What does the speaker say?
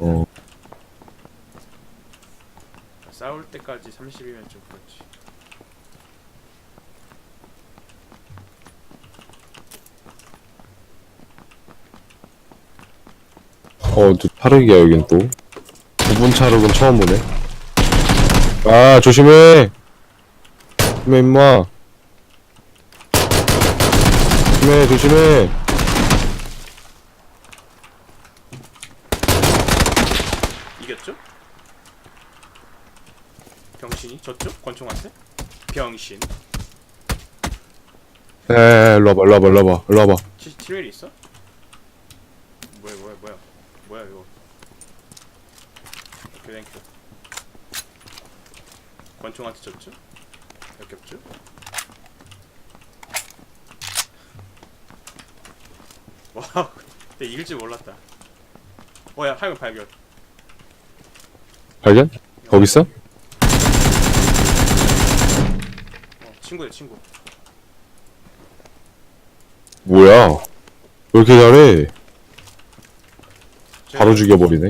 어. 싸울 때까지 30이면 좀 그렇지. 어, 또 차르기야, 여긴 또. 두분 차르군 처음 보네. 아, 조심해! 조심해, 임마. 조심해, 조심해. 이겼죠? 병신이 졌죠? 권총한테? 병신. 에, 일로 와봐, 일로 와봐, 일로 와봐, 일로 와봐. 티, 티웰이 있어? 뭐야 뭐야 뭐야 뭐야 이거 오케이 땡큐 권총한테 졌죠? 역겹죠? 와우 내가 이길 줄 몰랐다 뭐야 하이면 발견 발견? 거기 있어? 어, 친구야 친구 뭐야? 왜 이렇게 잘해? 바로 죽여버리네.